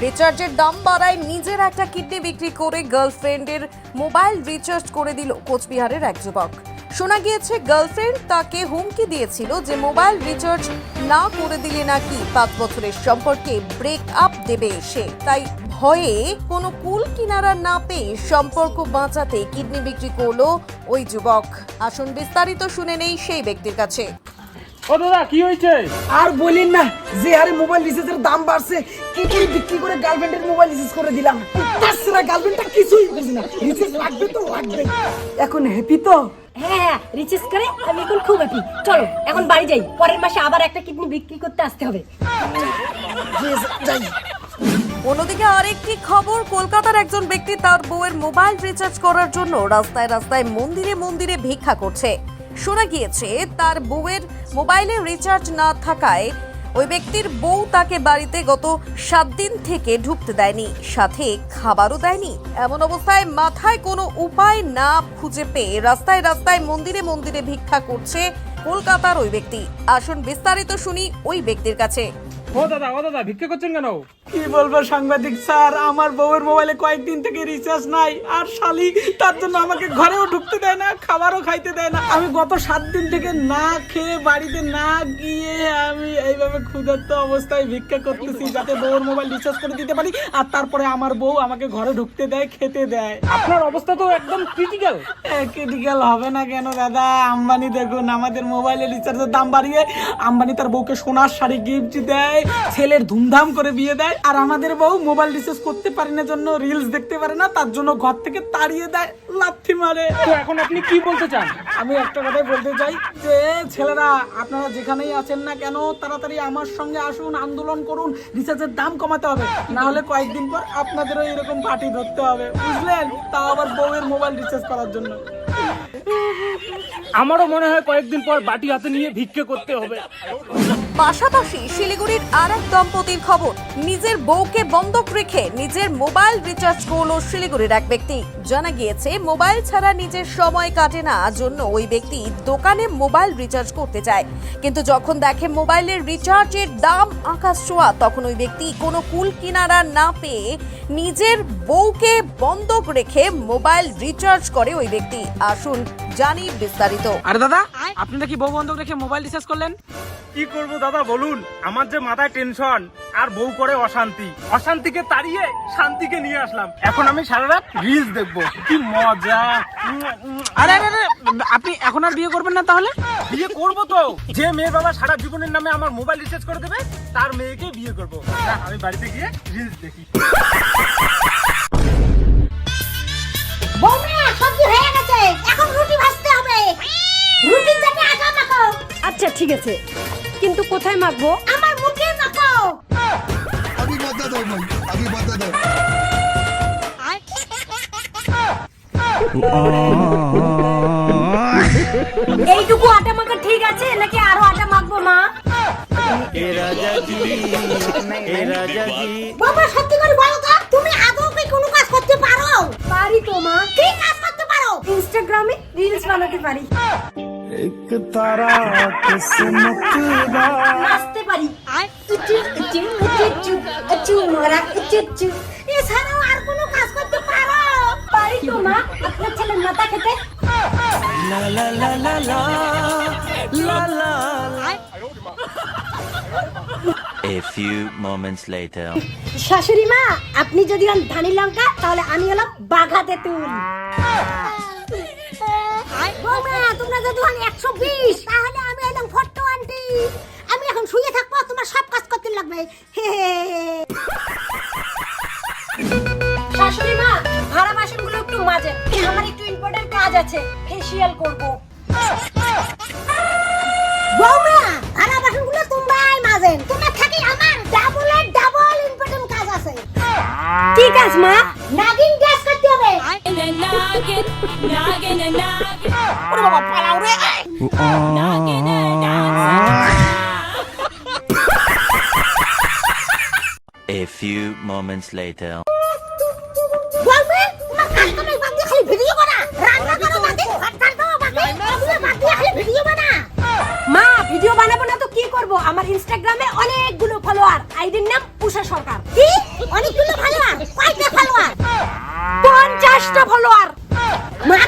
রিচার্জের দাম বাড়ায় নিজের একটা কিডনি বিক্রি করে গার্লফ্রেন্ডের মোবাইল রিচার্জ করে দিল কোচবিহারের এক যুবক। শোনা গিয়েছে, গার্লফ্রেন্ড তাকে হুমকি দিয়েছিল যে মোবাইল রিচার্জ না করে দিলে নাকি পাঁচ বছরের সম্পর্কে ব্রেক আপ দেবে সে। তাই ভয়ে কোনো কুল কিনারা না পেয়ে সম্পর্ক বাঁচাতে কিডনি বিক্রি করল ওই যুবক। আসুন বিস্তারিত শুনে নেই সেই ব্যক্তির কাছে। ও দাদা কি হয়েছে? আর বলিন না যে হারে মোবাইল রিচার্জের দাম বাড়ছে কি কি বিক্রি করে গার্লফ্রেন্ডের মোবাইল রিচার্জ করে দিলাম? তাছাড়া গার্লফ্রেন্ডটা কিছুই বুঝি না। রিচার্জ লাগবে তো লাগবে এখন হ্যাপি তো? হ্যাঁ হ্যাঁ রিচার্জ করে আমি এখন খুব হ্যাপি চলো এখন বাড়ি যাই। পরের মাসে আবার একটা কিডনি বিক্রি করতে আসতে হবে। যাই। অন্যদিকে আরেকটি খবর কলকাতার একজন ব্যক্তি তার বউয়ের মোবাইল রিচার্জ করার জন্য রাস্তায় রাস্তায় মন্দিরে মন্দিরে ভিক্ষা করছে। শোনা গিয়েছে, তার বউয়ের মোবাইলে রিচার্জ না থাকায় ওই ব্যক্তির বউ তাকে বাড়িতে গত সাত দিন থেকে ঢুকতে দেয়নি, সাথে খাবারও দেয়নি। এমন অবস্থায় মাথায় কোনো উপায় না খুঁজে পেয়ে রাস্তায় রাস্তায় মন্দিরে মন্দিরে ভিক্ষা করছে কলকাতার ওই ব্যক্তি। আসুন বিস্তারিত শুনি ওই ব্যক্তির কাছে। ও দাদা ও দাদা, ভিক্ষা করছেন কেন? কি বলব সাংবাদিক স্যার? আমার বউয়ের মোবাইলে কয়েকদিন থেকে রিচার্জ নাই। আর শালি তার জন্য আমাকে ঘরেও ঢুকতে দেয় না খাবারও খাইতে দেয় না। আমি গত সাত দিন থেকে না খেয়ে বাড়িতে না গিয়ে আমি এইভাবে ক্ষুধার্ত অবস্থায় ভিক্ষা করতেছি যাতে বউয়ের মোবাইল রিচার্জ করে দিতে পারি। আর তারপরে আমার বউ আমাকে ঘরে ঢুকতে দেয় খেতে দেয়। আপনার অবস্থা তো একদম ক্রিটিক্যাল ক্রিটিক্যাল হবে না কেন দাদা? আম্বানি দেখুন আমাদের মোবাইলে রিচার্জের দাম বাড়িয়ে আম্বানি তার বউকে সোনার শাড়ি গিফট দেয় ছেলের ধুমধাম করে বিয়ে দেয়। আর আমাদের বউ মোবাইল রিচার্জ করতে পারে না জন্য রিলস দেখতে পারে না তার জন্য ঘর থেকে তাড়িয়ে দেয় লাথি মারে। তো এখন আপনি কি বলতে চান? আমি একটা কথাই বলতে চাই যে ছেলেরা আপনারা যেখানেই আছেন না কেন তাড়াতাড়ি আমার সঙ্গে আসুন আন্দোলন করুন রিচার্জের দাম কমাতে হবে। না হলে কয়েকদিন পর আপনাদেরও এরকম পার্টি ধরতে হবে। বুঝলেন? তাও আবার বউয়ের মোবাইল রিচার্জ করার জন্য। আমারও মনে হয় কয়েকদিন পর বাটি হাতে নিয়ে ভিক্ষা করতে হবে। পাশাপাশি শিলিগুড়ির আর এক দম্পতির খবর। নিজের বউকে বন্ধক রেখে নিজের মোবাইল রিচার্জ করল শিলিগুড়ির এক ব্যক্তি। জানা গিয়েছে মোবাইল ছাড়া নিজের সময় কাটে না জন্য ওই ব্যক্তি দোকানে মোবাইল রিচার্জ করতে যায় কিন্তু যখন দেখে মোবাইলের রিচার্জের দাম আকাশ ছোঁয়া তখন ওই ব্যক্তি কোনো কুল কিনারা না পেয়ে নিজের বউকে বন্ধক রেখে মোবাইল রিচার্জ করে ওই ব্যক্তি। আসুন জানি বিস্তারিত। আরে দাদা আপনি নাকি বউ বন্ধক রেখে মোবাইল রিচার্জ করলেন? কি করব দাদা? বলুন আমার যে মাথায় টেনশন আর বউ করে অশান্তি। অশান্তিকে তাড়িয়ে শান্তিকে নিয়ে আসলাম। এখন আমি সারা রাত রিলস দেখব। কি মজা। আরে আরে আরে, আপনি এখন আর বিয়ে করবেন না তাহলে? বিয়ে করব তো। যে মেয়ে বাবা সারা জীবনের নামে আমার মোবাইল রিচার্জ করে দেবে তার মেয়েকে বিয়ে করব। না, আমি বাড়িতে গিয়ে রিলস দেখি। বৌমা সবজি হয়ে গেছে। এখন রুটি ভাজতে হবে। আটা মাখো আচ্ছা ঠিক আছে। কিন্তু কোথায় মাখবো? আমার মুখে মাখাও। আমি বাধা দাও ভাই আমি বাধা দাও। এইটুকু আটা মাখা ঠিক আছে নাকি আরও আটা মাখবো মা? বাবা সত্যি করে বলো তো তুমি আদৌ কি কোনো কাজ করতে পারো? পারি তো মা। কি কাজ করতে পারো? ইনস্টাগ্রামে রিলস বানাতে পারি। নাচতে পারি ইচু, মোরা, ইচু, ইচু। এছাড়াও আর কোনো কাজ করতে পারো পারি তো মা আপনার ছেলের মাথা খেতে A few moments later. শাশুড়ি মা আপনি যদি হন ধানি লঙ্কা তাহলে আমি হলাম বাঘা তেঁতুল। বৌমা, তোমরা যদি হন একশো বিশ, তাহলে আমি একদম ফটো আন্টি আমি এখন শুয়ে থাকব, তোমার সব কাজ করতে লাগবে। হে। শাশুড়ি মা, ভাড়া বাসনগুলো একটু মাজে আমার একটু ইম্পর্টেন্ট কাজ আছে ফেসিয়াল করব। ওরে বাবা পালাও রে A few moments later. মা ভিডিও বানাবো না তো কি করব আমার ইনস্টাগ্রামে অনেকগুলো ফলোয়ার আইডির নাম উষা সরকার কি অনেকগুলো ফলোয়ার কয়টা ফলোয়ার পঞ্চাশটা ফলোয়ার মা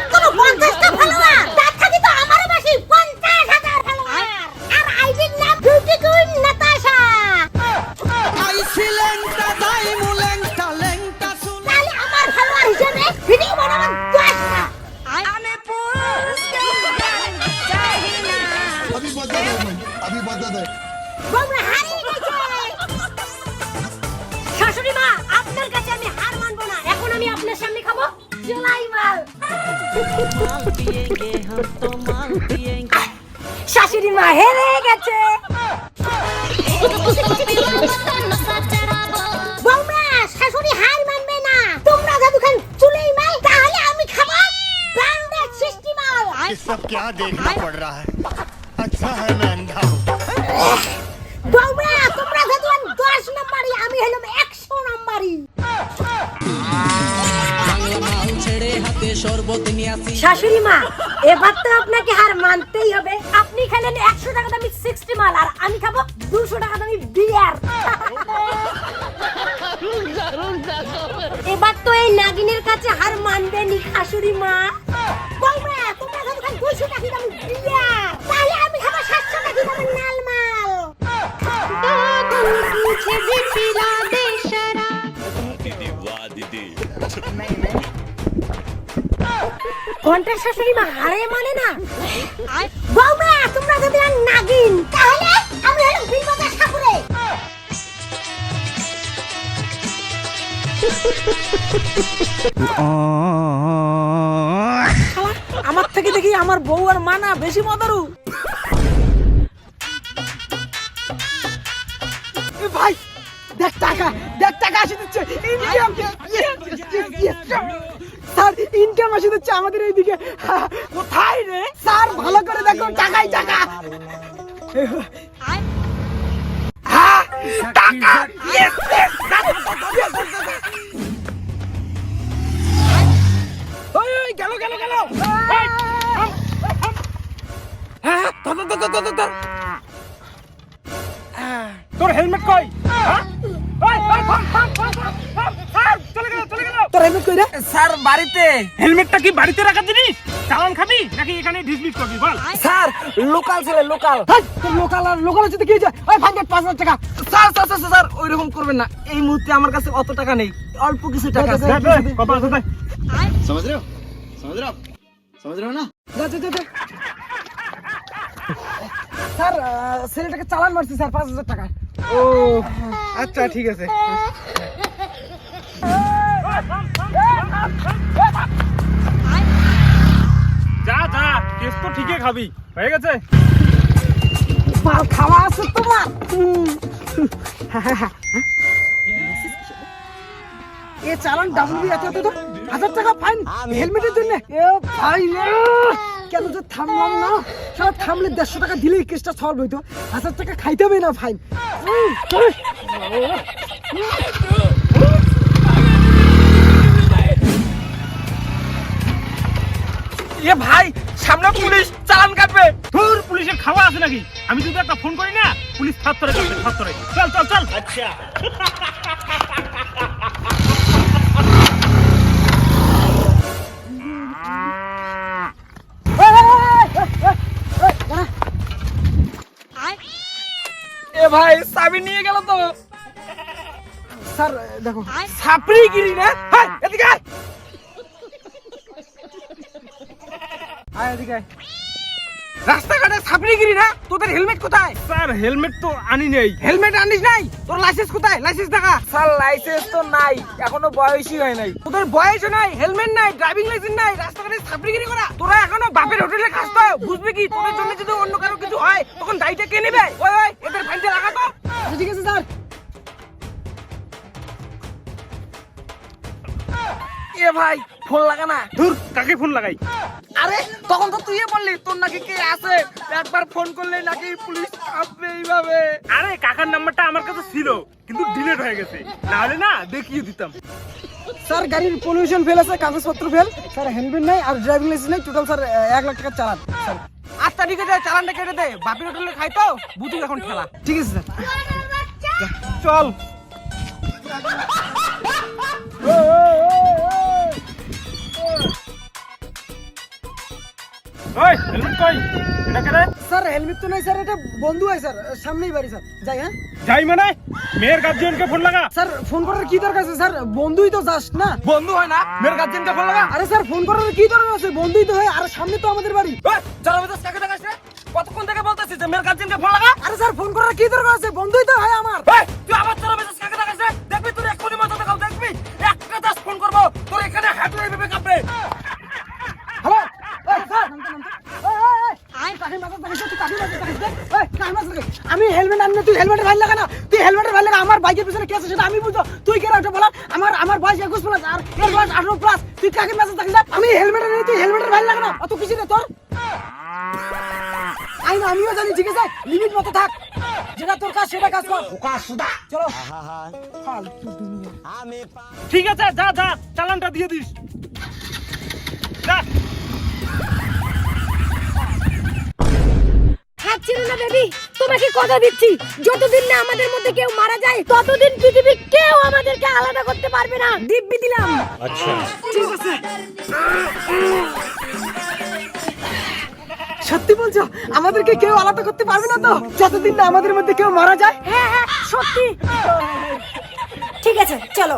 জুলাই মাল শাশুড়ি মা হেরে গেছে বৌমা শাশুড়ি হার মানবে না তোমরা যতক্ষণ চুলেই মাল তাহলে আমি খাবো ব্র্যান্ডেড সৃষ্টি মাল ये सब क्या देखना पड़ रहा है अच्छा है मैं अंधा हूँ শাশুড়ি মা এবার তো আপনাকে হার মানতেই হবে। আপনি খেলেন একশো টাকা দামি সিক্সটি মাল আর আমি খাব দুশো টাকা দামি বিয়ার এবার তো এই নাগিনের কাছে হার মানবেনি শাশুড়ি মা। বৌমা তোমরা যতক্ষণ দুশো টাকা দামি বিয়ার তাহলে আমি খাব সাতশো টাকা দামি লাল ঘণ্টার শাশুড়ি মা হারে মানে না বৌমা তোমরা যদি আর নাগিন তাহলে আমি হলাম বিপদের ঠাকুরে আমার থেকে দেখি আমার বউ আর মা না বেশি মদারু ভাই দেখ টাকা দেখ টাকা আসে দিচ্ছে স্যার, ইনকাম আসে দিচ্ছে আমাদের এইদিকে। কোথায় রে? স্যার, ভালো করে দেখো টাকাই টাকা। তোর হেলমেট কই? হ্যাঁ? ওই, ওই, থাম, থাম, থাম, থাম, থাম, থাম, চলে গেল চলে গেল তোর হেলমেট কই রে স্যার বাড়িতে হেলমেটটা কি বাড়িতে রাখা চালান খাবি নাকি এখানে ডিসমিস করবি বল স্যার লোকাল ছেলে লোকাল লোকাল আর লোকাল হচ্ছে কি যায় ওই পাঁচ হাজার টাকা স্যার স্যার স্যার স্যার করবেন না এই মুহূর্তে আমার কাছে অত টাকা নেই অল্প কিছু টাকা আছে কপাল সমাজ রে সমাজ রে সমাজ রে না যা যা যা স্যার ছেলেটাকে চালান মারছি স্যার পাঁচ হাজার টাকা ও আচ্ছা ঠিক আছে যা যা কেস তো ঠিকই খাবি। হয়ে গেছে? মাল খাওয়া আছে তোমার? এ চালান ডাবল বি এত এত। হাজার টাকা ফাইন, হেলমেটের জন্য। এ ভাই কেন যে থামলাম না? সারা থামলে দেড়শো টাকা দিলেই কেসটা সলভ হইতো। হাজার টাকা খাইতে হবে না, ফাইন। এ ভাই সামনে পুলিশ চালান কাটবে ধুর পুলিশের খাওয়া আছে নাকি? আমি যদি একটা ফোন করি না পুলিশ থাত্তরে যাবে থাত্তরে চল চল চল। আচ্ছা। এ ভাই চাবি নিয়ে গেল তো। স্যার দেখো। সাপড়ি গিরি না? হাই, এদিকে আয়। আয়। এদিকে রাস্তাঘাটে সাপড়ি গিরি না? তোদের হেলমেট কোথায়? স্যার হেলমেট তো আনি নেই। হেলমেট আনিস নাই? তোর লাইসেন্স কোথায়? লাইসেন্স দেখা। স্যার লাইসেন্স তো নাই। এখনও বয়সই হয় নাই। তোদের বয়সও নাই হেলমেট নাই ড্রাইভিং লাইসেন্স নাই রাস্তাঘাটে সাপড়িগিরি করা। তোরা এখনও বাপের হোটেলে খাস তো বুঝবি কি? তোদের জন্য যদি অন্য কারও কিছু হয় তখন দায়িত্ব কে নেবে? ওই ওই এদের ফাইনটা লাগা তো। ঠিক আছে স্যার। এ ভাই ফোন লাগা না? ধুর কাকে ফোন লাগাই? আরে তখন তো তুই বললি তোর নাকি কে আছে? একবার ফোন করলে নাকি পুলিশ আসবে এইভাবে। আরে কাকার নাম্বারটা আমার কাছে ছিল কিন্তু ডিলিট হয়ে গেছে। না হলে না দেখিয়ে দিতাম। স্যার গাড়ির পলিউশন ফেল আছে কাগজপত্র ফেল স্যার হেলমেট নাই আর ড্রাইভিং লাইসেন্স নাই টোটাল স্যার এক লাখ টাকা চালান। স্যার। আচ্ছা ঠিক আছে চালানটা কেটে দে। বাপের হোটেলে খাই তো বুঝি এখন খেলা। ঠিক আছে স্যার। চল। ওই হেলমেট কই? এটা কেন স্যার হেলমেট তো নাই স্যার এটা বন্ধু হয় স্যার সামনেই বাড়ি স্যার। যাই হ্যাঁ? যাই মানে? মেয়ের গার্জিয়ানকে ফোন লাগা। স্যার ফোন করার কি দরকার আছে স্যার? বন্ধুই তো যাস না? বন্ধু হয় না? মেয়ের গার্জেনকে ফোন লাগা? আরে স্যার ফোন করার কি দরকার আছে? বন্ধুই তো হয় আর সামনে তো আমাদের বাড়ি। যারা বেজাস কাকে দেখাস রে কতক্ষণ থেকে বলতেছিস যে মেয়ের গার্জেনকে ফোন লাগা? আরে স্যার ফোন করার কি দরকার আছে? বন্ধুই তো হয় আমার। তুই আবার যারা বেজাস কাকে দেখাস রে দেখবি তোর এক্ষুনি মাথা দেখাও দেখবি? একটা দাস ফোন করব তোর এখানে হাঁটু এইভাবে কাঁপবে। হেলমেটের ভাই লাগা না তুই হেলমেটের ভাই লাগা আমার বাইকের পিছনে কি আছে সেটা আমি বুঝো। তুই কে ওটা বলা আমার আমার বয়স একুশ প্লাস আর এর বয়স আঠারো প্লাস তুই কাকে মেসেজ থাকিস না আমি হেলমেটের তুই হেলমেটের ভাই লাগা না অত কিছু নেই তোর? আই না আমিও জানি ঠিক আছে? লিমিট মতো থাক। যেটা তোর কাজ সেটা কাজ কর। চলো। ঠিক আছে যা যা চালানটা দিয়ে দিস। যা। থাকছিল না বেবি তোমাকে কথা দিচ্ছি। যতদিন না আমাদের মধ্যে কেউ মারা যায় ততদিন পৃথিবীর কেউ আমাদেরকে আলাদা করতে পারবে না। দিব্যি দিলাম। ঠিক আছে। সত্যি বলছো? আমাদেরকে কেউ আলাদা করতে পারবে না তো? যতদিন না আমাদের মধ্যে কেউ মারা যায়? হ্যাঁ হ্যাঁ সত্যি। ঠিক আছে চলো।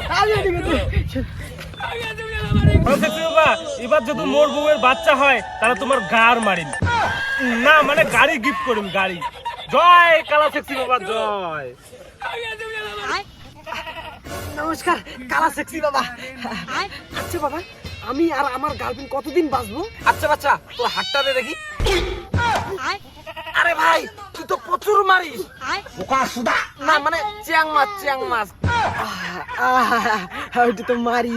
এবার যদি মোর বউয়ের বাচ্চা হয় তাহলে তোমার গার মারিন। না মানে গাড়ি গিফট করুন গাড়ি। জয় কালা সেক্সি বাবা জয়। নমস্কার কালা সেক্সি বাবা। আচ্ছা বাবা আমি আর আমার গার্লফ্রেন্ড কতদিন বাঁচবো? আচ্ছা বাচ্চা তোর হাতটা দে দেখি। আরে ভাই তুই তো প্রচুর মারিস। না মানে চ্যাং মাছ চ্যাং মাছ। ওইটা তো মারি।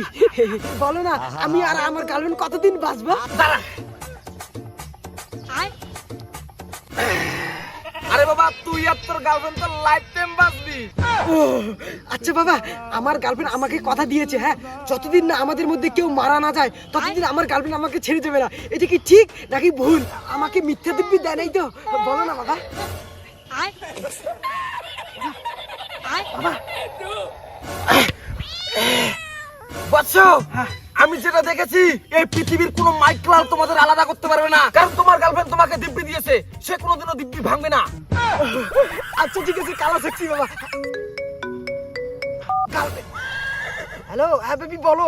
বলো না আমি আর আমার গার্লফ্রেন্ড কতদিন বাঁচবো? দাঁড়া তুই আর তোর গার্লফ্রেন্ড তো লাইফ টাইম বাঁচবি। ও আচ্ছা বাবা আমার গার্লফ্রেন্ড আমাকে কথা দিয়েছে হ্যাঁ? যতদিন না আমাদের মধ্যে কেউ মারা না যায় ততদিন আমার গার্লফ্রেন্ড আমাকে ছেড়ে যাবে না। এটা কি ঠিক নাকি ভুল? আমাকে মিথ্যা দিব্যি দেয় নাই তো? বলো না বাবা। বাবা। বাচ্চা আমি যেটা দেখেছি, এই পৃথিবীর কোনো মাইক্লাল তোমাদের আলাদা করতে পারবে না। কারণ তোমার গার্লফ্রেন্ড তোমাকে দিব্যি দিয়েছে, সে কোনোদিনও দিব্যি ভাঙবে না। আচ্ছা ঠিক আছে কালো সেক্সি বাবা? হ্যালো হ্যাঁ বেবি বলো।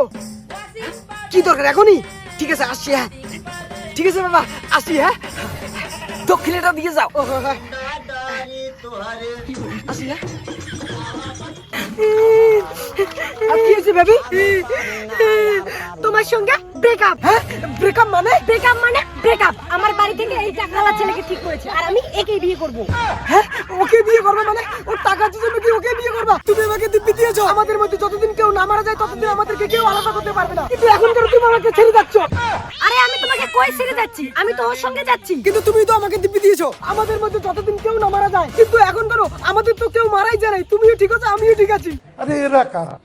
কি দরকার এখনই? ঠিক আছে, আসছি হ্যাঁ। ঠিক আছে বাবা, আসছি হ্যাঁ। দক্ষিণেটা দিয়ে যাও। আসি হ্যাঁ। কি হয়েছে বেবি তোমার সঙ্গে ব্রেকআপ হ্যাঁ ব্রেকআপ মানে? ব্রেকআপ মানে? ব্রেকআপ আমার বাড়ি থেকে এই ছেলেকে ঠিক করেছে। আর আমি একেই বিয়ে করব। হ্যাঁ? ওকে বিয়ে করবে মানে? ওর জন্য কি ওকে বিয়ে করবা? তুমি আমাকে দিব্যি দিয়েছ। আমাদের মধ্যে যতদিন কেউ না মারা যায় ততদিন আমাদেরকে কেউ আলাদা করতে পারবে না। কিন্তু এখন কেন তুমি আমাকে ছেড়ে যাচ্ছ। আরে আমি তোমাকে কই ছেড়ে যাচ্ছি? আমি তো ওর সঙ্গে যাচ্ছি। কিন্তু তুমি তো আমাকে দিব্যি দিয়েছ। আমাদের মধ্যে যতদিন কেউ না মারা যায় কিন্তু এখন কেন আমাদের তো কেউ মারাই যায় নাই। তুমিও ঠিক আছো আমিও ঠিক আছি। আরে এরা কারা?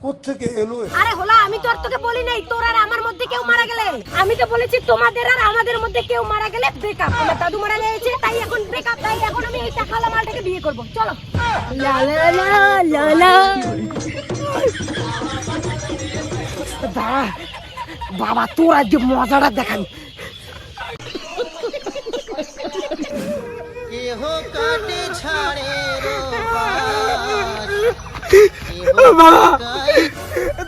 কোথেকে এলো আরে হোলা আমি তো আর তোকে বলি নাই তোর আর আমার মধ্যে কেউ মারা গেলে। আমি তো বলেছি তোমাদের আর আমাদের মধ্যে কেউ মারা গেলে ব্রেকআপ আমার দাদু মারা গেছে তাই এখন ব্রেকআপ তাই এখন আমি এই টাকালা মালটাকে বিয়ে করব। চলো। লা লা লা লা লা দাঁড়া বাবা তোর আজকে মজাটা দেখান বাবা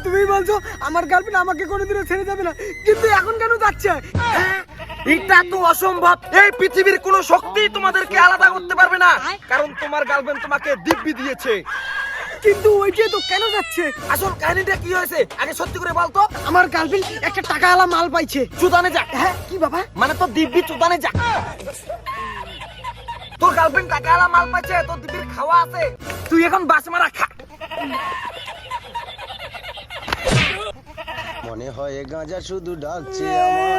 তুমি বলছো আমার গার্লফ্রেন্ড আমাকে কোনোদিনও ছেড়ে যাবে না। কিন্তু এখন কেন যাচ্ছে? এটা তো অসম্ভব। এই পৃথিবীর কোনো শক্তি তোমাদেরকে আলাদা করতে পারবে না। কারণ তোমার গার্লফ্রেন্ড তোমাকে দিব্যি দিয়েছে। কিন্তু ওইটাই তো কেন যাচ্ছে? আসল কাহিনীটা কি হয়েছে? আগে সত্যি করে বলতো আমার গার্লফ্রেন্ড একটা টাকাওয়ালা মাল পাইছে। চুদানে যাক। হ্যাঁ কি বাবা? মানে তো দিব্যি চুদানে যাক। তোর গার্লফ্রেন্ড টাকাওয়ালা মাল পাইছে তোর দিব্যির খাওয়া আছে। তুই এখন বাস মারা খা। মনে হয় গাঁজা শুধু ডাকছে আমার।